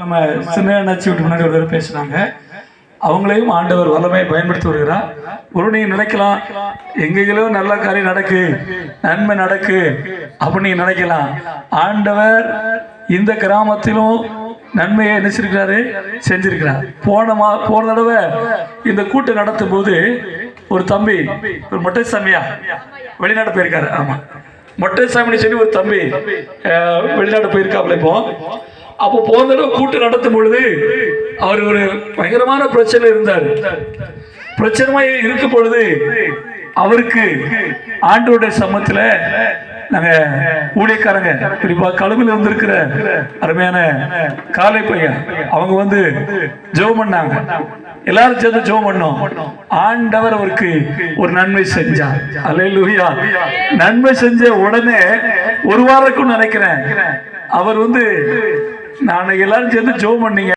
நம்ம சின்ன நச்சு விட்டு முன்னாடி ஒரு தடவை பேசினாங்க. அவங்களையும் ஆண்டவர் வல்லமையை பயன்படுத்தி வருகிறார். ஒரு நீங்க நினைக்கலாம் எங்கெங்கிலோ நல்ல காரியம் நடக்கு நன்மை நடக்கு அப்படின்னு நீங்கள் நினைக்கலாம். ஆண்டவர் இந்த கிராமத்திலும் நன்மையை நினைச்சிருக்கிறாரு செஞ்சிருக்கிறார். போன மா போன தடவை இந்த கூட்டம் நடத்தும் போது ஒரு தம்பி ஒரு மொட்டை சாமியா வெளிநாடு போயிருக்காரு. ஆமா. மொட்டை சாமின்னு சொல்லி ஒரு தம்பி வெளிநாடு போயிருக்காப்புல இப்போ. அப்போ போன தடவை நடத்தும் பொழுது அவர் ஒரு பயங்கரமான பிரச்சனை இருந்தார். பிரச்சனை இருக்கும் பொழுது அவருக்கு ஆண்டோடைய சமத்துல நாங்க ஊழியக்காரங்க குறிப்பா கழுவில் வந்திருக்கிற அருமையான காலை பையன் அவங்க வந்து ஜெபம் பண்ணாங்க. எல்லாரும் சேர்ந்து ஜெபம் பண்ணோம். ஆண்டவர் அவருக்கு ஒரு நன்மை செஞ்சார். அல்லேலூயா. நன்மை செஞ்ச உடனே ஒரு வாரக்கும் நினைக்கிறேன். அவர் வந்து நான் எல்லாரும் சேர்ந்து ஜெபம் பண்ணீங்க.